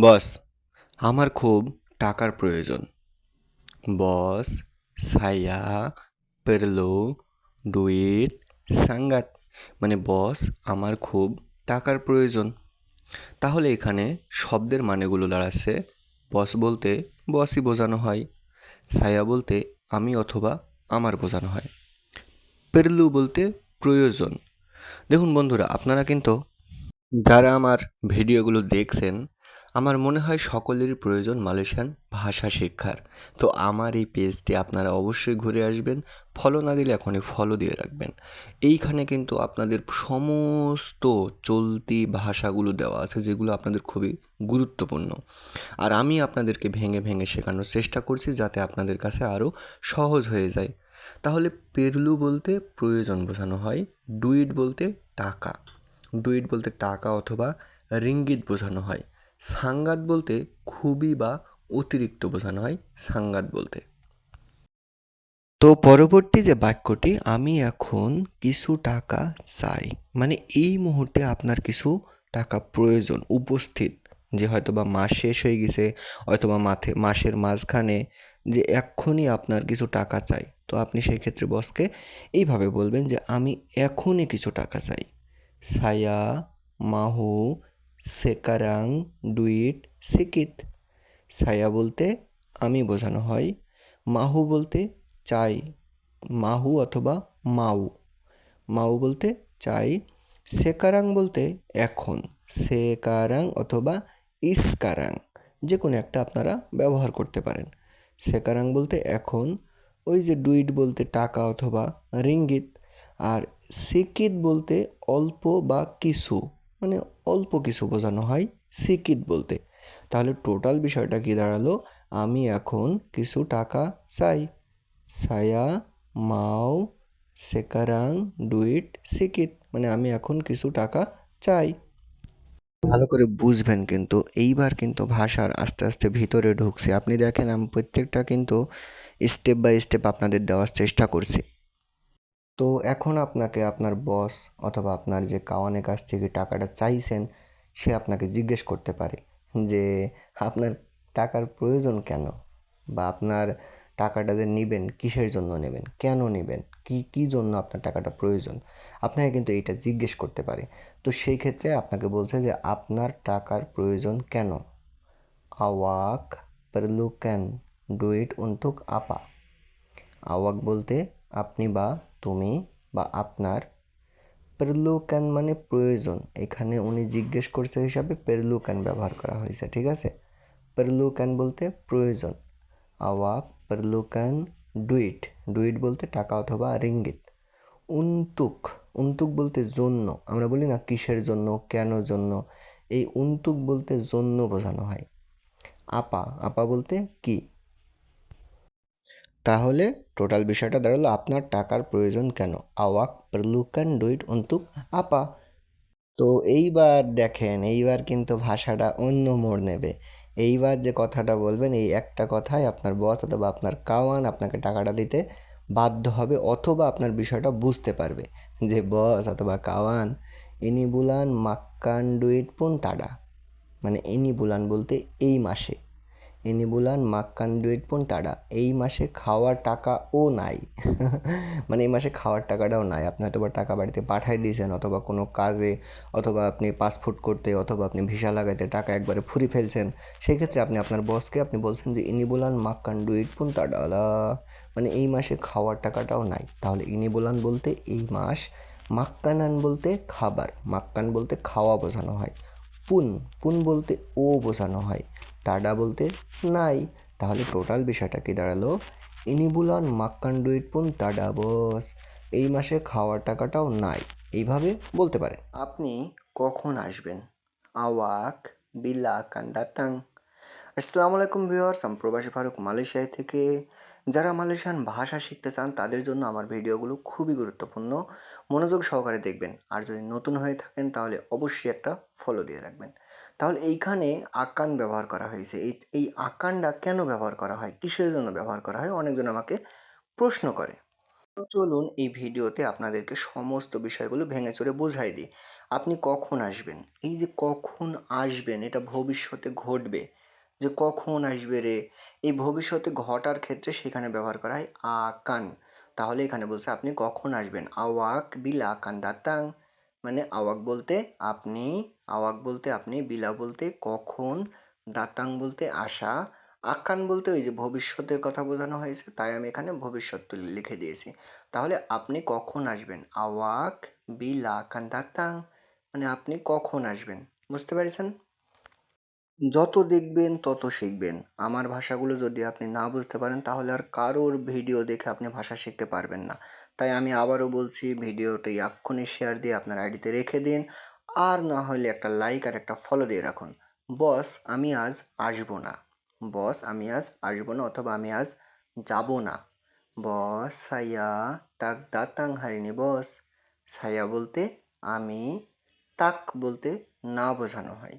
বস, আমার খুব টাকার প্রয়োজন। বস সায়া পেরলো, ডুইট, সাঙ্গাত। মানে বস, আমার খুব টাকার প্রয়োজন। তাহলে এখানে শব্দের মানেগুলো দাঁড়াচ্ছে। বস বলতে বসই বোঝানো হয়। সায়া বলতে আমি অথবা আমার বোঝানো হয়। পেরলু বলতে প্রয়োজন। দেখুন বন্ধুরা, আপনারা কিন্তু যারা আমার ভিডিওগুলো দেখছেন আমার মনে হয় সকলেরই প্রয়োজন মালয়েশিয়ান ভাষা শিক্ষার। তো আমার এই পেজটি আপনারা অবশ্যই ঘুরে আসবেন, ফলো না দিলে এখনই ফলো দিয়ে রাখবেন। এইখানে কিন্তু আপনাদের সমস্ত চলতি ভাষাগুলো দেওয়া আছে, যেগুলো আপনাদের খুবই গুরুত্বপূর্ণ। আর আমি আপনাদেরকে ভেঙে ভেঙে শেখানোর চেষ্টা করছি যাতে আপনাদের কাছে আরও সহজ হয়ে যায়। তাহলে পেরলু বলতে প্রয়োজন বোঝানো হয়, ডুইট বলতে টাকা। ডুইট বলতে টাকা অথবা রিঙ্গিত বোঝানো হয়। সাঙ্গাত বলতে খুবই বা অতিরিক্ত বোঝানো হয় সাঙ্গাত বলতে। তো পরবর্তী যে বাক্যটি, আমি এখন কিছু টাকা চাই মানে এই মুহূর্তে আপনার কিছু টাকা প্রয়োজন, উপস্থিত, যে হয়তো বা মাস শেষ হয়ে গেছে অথবা মাথে, মাসের মাঝখানে যে এক্ষুনি আপনার কিছু টাকা চাই। তো আপনি সেই ক্ষেত্রে বসকে এইভাবে বলবেন যে, আমি এখনই কিছু টাকা চাই। সায়া, মাহু সেকারাং ডুইট সিকিত। সায়া বলতে আমি বোঝানো হয়, মাহু বলতে চাই, মাহু অথবা মাউ। মাউ বলতে চাই, সেকারাং বলতে এখন, সেকারাং অথবা ইসকারাং যে কোনো একটা আপনারা ব্যবহার করতে পারেন। সেকারাং বলতে এখন, ওই যে ডুইট বলতে টাকা অথবা রিঙ্গিত, আর সিকিত বলতে অল্প বা কিছু মানে অল্প কিছু বোঝানো হয় সিকিত বলতে। তাহলে টোটাল বিষয়টা কি দাঁড়াল? আমি এখন কিছু টাকা চাই। সায়া মাও, সেকারাং, ডুইট, সিকিত মানে আমি এখন কিছু টাকা চাই। ভালো করে বুঝবেন কিন্তু, এইবার কিন্তু ভাষার আস্তে আস্তে ভিতরে ঢুকছে। আপনি দেখেন, আমি প্রত্যেকটা কিন্তু স্টেপ বাই স্টেপ আপনাদের দেওয়ার চেষ্টা করছি। তো এখন আপনাকে আপনার বস অথবা আপনার যে কাওয়ানের কাছ থেকে টাকাটা চাইছেন, সে আপনাকে জিজ্ঞেস করতে পারে যে, আপনার টাকার প্রয়োজন কেন? বা আপনার টাকাটা যে নেবেন, কিসের জন্য নেবেন? কেন নেবেন? কি, কী জন্য আপনার টাকাটা প্রয়োজন? আপনাকে কিন্তু এইটা জিজ্ঞেস করতে পারে। তো সেই ক্ষেত্রে আপনাকে বলছে যে, আপনার টাকার প্রয়োজন কেন? আওয়াক পারলু ক্যান ডু ইট উন্তুক আপা। আওয়াক বলতে, আপনি বা তুমি বা আপনার পেরলুকান মানে প্রয়োজন। এখানে উনি জিজ্ঞেস করছে হিসাবে পেরলুকান ব্যবহার করা হয়েছে, ঠিক আছে? পেরলুকান বলতে প্রয়োজন। আওয়াক পেরলুকান ডুইট। ডুইট বলতে টাকা অথবা রিঙ্গিত। উন্তুক। উন্তুক বলতে জন্য। আমরা বলি না কিসের জন্য, কেন জন্য। এই উন্তুক বলতে জন্য বোঝানো হয়। আপা। আপা বলতে কি? তাহলে টোটাল বিষয়টা দাঁড়াল, আপনার টাকার প্রয়োজন কেন? আওয়াক perlukan ডুইট অন্তুক আপা। তো এইবার দেখেন, এইবার কিন্তু ভাষাটা অন্য মোড় নেবে। এইবার যে কথাটা বলবেন, এই একটা কথাই আপনার বস অথবা আপনার কাওয়ান আপনাকে টাকাটা দিতে বাধ্য হবে অথবা আপনার বিষয়টা বুঝতে পারবে যে বস অথবা কাওয়ান, ইনি বুলান মাক্কান ডুইট পুন তাডা মানে ইনি বুলান বলতে এই মাসে। ইনি বুলান মাক্কান ডুইট পুন তাডা এই মাসে খাওয়ার টাকাও নাই। মানে এই মাসে খাওয়ার টাকাটাও নাই। আপনি হয়তো বা টাকা বাড়িতে পাঠাই দিয়েছেন, অথবা কোনো কাজে, অথবা আপনি পাসপোর্ট করতে, অথবা আপনি ভিসা লাগাইতে টাকা একবারে ফুরি ফেলছেন সেই ক্ষেত্রে আপনি, আপনার বসকে আপনি বলছেন যে, ইনি বুলান মাক্কান ডুইট পুন তাডালা মানে এই মাসে খাওয়ার টাকাটাও নাই। তাহলে ইনি বুলান বলতে, এই মাস মাক্কানান বলতে খাবার মাক্কান বলতে খাওয়া বোঝানো হয়, পুন পুন বলতে ও বোঝানো হয়। টাডা বলতে নাই। তাহলে টোটাল বিষয়টা কি দাঁড়াল? ইনিবুলান মাক্কান ডুইট পুন টাডা বস। এই মাসে খাওয়ার টাকাটাও নাই। এইভাবে বলতে পারেন। আপনি কখন আসবেন? আওয়াক বিলা কান্দাতাং আসসালামু আলাইকুম ভিউয়ার্স, আমি প্রবাসী ফারুক মালয়েশিয়া থেকে। যারা মালয়েশিয়ান ভাষা শিখতে চান, তাদের জন্য আমার ভিডিওগুলো খুবই গুরুত্বপূর্ণ। মনোযোগ সহকারে দেখবেন। আর যদি নতুন হয়ে থাকেন, তাহলে অবশ্যই একটা ফলো দিয়ে রাখবেন। তাহলে এইখানে আকান ব্যবহার করা হয়েছে। এই এই আকানটা কেন ব্যবহার করা হয়? কিসের জন্য ব্যবহার করা হয়? অনেকজন আমাকে প্রশ্ন করে। চলুন এই ভিডিওতে আপনাদেরকে সমস্ত বিষয়গুলো ভেঙে চড়ে বোঝাই দিই। আপনি কখন আসবেন? এই যে কখন আসবেন, এটা ভবিষ্যতে ঘটবে। যে কখন আসবে রে? এই ভবিষ্যতে ঘটার ক্ষেত্রে সেখানে ব্যবহার করা হয় আকান। তাহলে এখানে বলছে আপনি কখন আসবেন? আওয়াক বিলা আকান দাতাং মানে আওয়াক বলতে আপনি আওয়াক বলতে আপনি, বিলা বলতে, কখন দাতাং বলতে আশা আখ্যান বলতে ওই যে ভবিষ্যতের কথা বোঝানো হয়েছে, তাই আমি এখানে ভবিষ্যৎ লিখে দিয়েছি। তাহলে আপনি কখন আসবেন? আওয়াক, বিলা, আকান দাতাং মানে আপনি কখন আসবেন? বুঝতে পেরেছেন? যত দেখবেন, তত শিখবেন। আমার ভাষাগুলো যদি আপনি না বুঝতে পারেন, তাহলে আর কারোর ভিডিও দেখে আপনি ভাষা শিখতে পারবেন না। তাই আমি আবারও বলছি, ভিডিওটি এক্ষুনি শেয়ার দিয়ে আপনার আইডিতে রেখে দিন। আর না হলে একটা লাইক আর একটা ফলো দিয়ে রাখুন। বস আমি আজ আসব না। বস আমি আজ আসব না অথবা আমি আজ যাব না। বস সাইয়া, তাক দাতাং হারিনি বস সাইয়া বলতে আমি, তাক বলতে না বোঝানো হয়।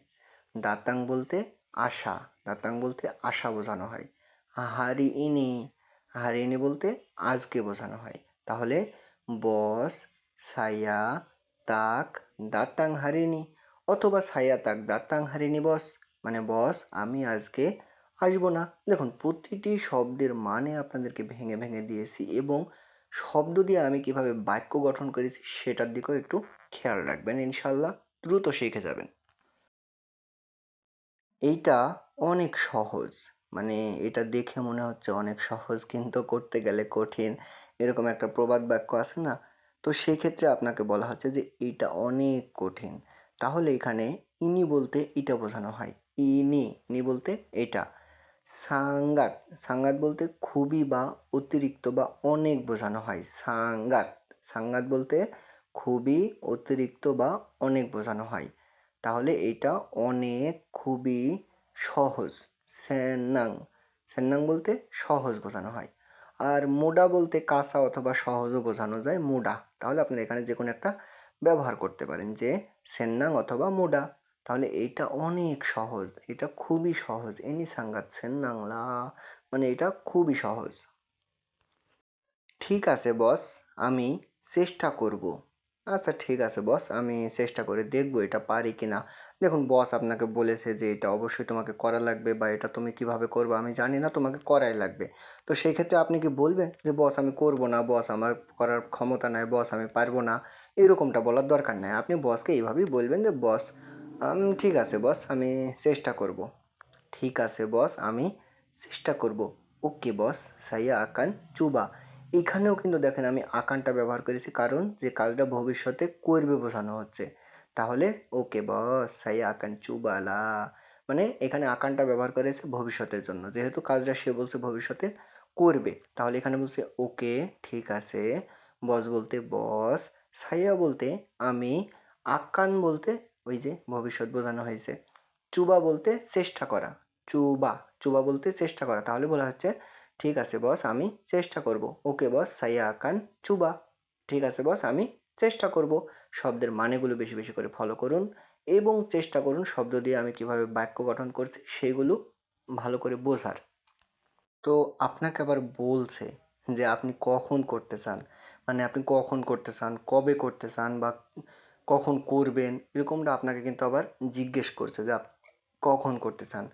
দাতাং বলতে আশা। দাতাং বলতে আশা বোঝানো হয়। হারি ইনি হারিনি বলতে আজকে বোঝানো হয়। তাহলে বস সায়া তাক দাতাং হারিনি অথবা সায়া তাক দাতাং হারিনি বস। মানে বস, আমি আজকে আসব না। দেখুন, প্রতিটি শব্দের মানে আপনাদেরকে ভেঙে ভেঙে দিয়েছি এবং শব্দ দিয়ে আমি কীভাবে বাক্য গঠন করেছি সেটার দিকেও একটু খেয়াল রাখবেন ইনশাল্লাহ দ্রুত শিখে যাবেন। এইটা অনেক সহজ। মানে এটা দেখে মনে হচ্ছে অনেক সহজ, কিন্তু করতে গেলে কঠিন। এরকম একটা প্রবাদ বাক্য আছে না? তো সেই ক্ষেত্রে আপনাকে বলা হচ্ছে যে, এইটা অনেক কঠিন। তাহলে এখানে ইনি বলতে এটা বোঝানো হয়। ইনি ইনি বলতে এটা। সাঙ্গাত সাঙ্গাত বলতে খুবই বা অতিরিক্ত বা অনেক বোঝানো হয়। সাঙ্গাত সাঙ্গাত বলতে খুবই, অতিরিক্ত বা অনেক বোঝানো হয়। তাহলে এটা অনেক, খুবই সহজ। সেনাং সেনাং বলতে সহজ বোঝানো হয়। আর মোডা বলতে কাঁসা অথবা সহজও বোঝানো যায়, মোডা। তাহলে আপনারা এখানে যে কোনো একটা ব্যবহার করতে পারেন যে সেন্নাং অথবা মোডা। তাহলে এইটা অনেক সহজ, এটা খুবই সহজ। এনি সাংঘাত সেন্নাংলা মানে এটা খুবই সহজ। ঠিক আছে বস, আমি চেষ্টা করব। আচ্ছা ঠিক আছে বস। আমি চেষ্টা করে দেখব এটা পারি কি না দেখুন বস আপনাকে বলেছে যে এটা অবশ্যই তোমাকে করা লাগবে বা এটা তুমি কীভাবে করবে আমি জানি না, তোমাকে করাই লাগবে। তো সেই ক্ষেত্রে আপনি কি বলবেন যে, বস আমি করব না, বস আমার করার ক্ষমতা নাই, বস আমি পারব না এরকমটা বলার দরকার নাই। আপনি বসকে এইভাবেই বলবেন যে, বস ঠিক আছে বস, আমি চেষ্টা করব ঠিক আছে বস, আমি চেষ্টা করব। ওকে বস, সাইয়া আকান, চুবা। এখানেও কিন্তু দেখেন আমি আকানটা ব্যবহার করেছি কারণ যে কাজটা ভবিষ্যতে করবে বোঝানো হচ্ছে। তাহলে ওকে বস সাইয়া আকান চুবালা। মানে এখানে আকানটা ব্যবহার করেছে ভবিষ্যতের জন্য। যেহেতু কাজটা সে বলছে ভবিষ্যতে করবে। তাহলে এখানে বলছে, ওকে, ঠিক আছে। বস বলতে বস, সাইয়া বলতে আমি, আকান বলতে ওই যে ভবিষ্যৎ বোঝানো হয়েছে। চুবা বলতে চেষ্টা করা। চুবা চুবা বলতে চেষ্টা করা। তাহলে বলা হচ্ছে ঠিক আছে বস, আমি চেষ্টা করব। ওকে বস, সাইয়া আকান চুবা। ঠিক আছে বস, আমি চেষ্টা করব শব্দের মানেগুলো বেশি বেশি করে ফলো করুন এবং চেষ্টা করুন শব্দ দিয়ে আমি কীভাবে বাক্য গঠন করছি সেগুলো ভালো করে বোঝার। তো আপনাকে আবার বলছে যে আপনি কখন করতে চান মানে আপনি কখন করতে চান, কবে করতে চান বা কখন করবেন, এরকমটা আপনাকে কিন্তু আবার জিজ্ঞেস করছে যে আপনি কখন করতে চান।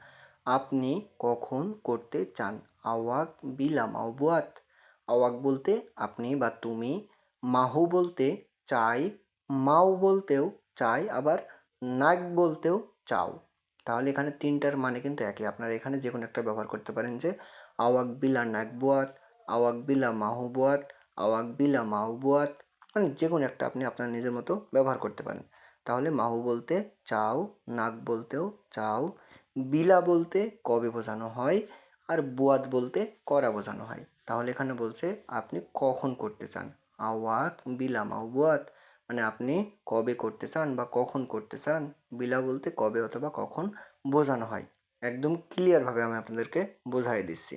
আপনি কখন করতে চান? আওয়াক বিলাম, আওয়াত। আওয়াক বলতে আপনি বা তুমি, মাহু বলতে চাই, মাও বলতেও চাই, আবার নাক বলতেও চাও। তাহলে এখানে তিনটার মানে কিন্তু একই। আপনারা এখানে যে কোনো একটা ব্যবহার করতে পারেন যে আওয়াক বিলা নাক বোয়াত, আওয়াক বিলা মাহু বোয়াত, আওয়াক বিলা মাহু বোয়াত মানে যে কোনো একটা আপনি আপনার নিজের মতো ব্যবহার করতে পারেন। তাহলে মাহু বলতে চাও নাক বলতেও চাও, বিলা বলতে কবে বোঝানো হয়? আর বুয়াদ বলতে করা বোঝানো হয়। তাহলে এখানে বলছে, আপনি কখন করতে চান? আওয়াক বিলাম আওয়াত মানে আপনি কবে করতে চান বা কখন করতে চান? বিলা বলতে কবে অথবা কখন বোঝানো হয়। একদম ক্লিয়ারভাবে আমি আপনাদেরকে বোঝাই দিচ্ছি।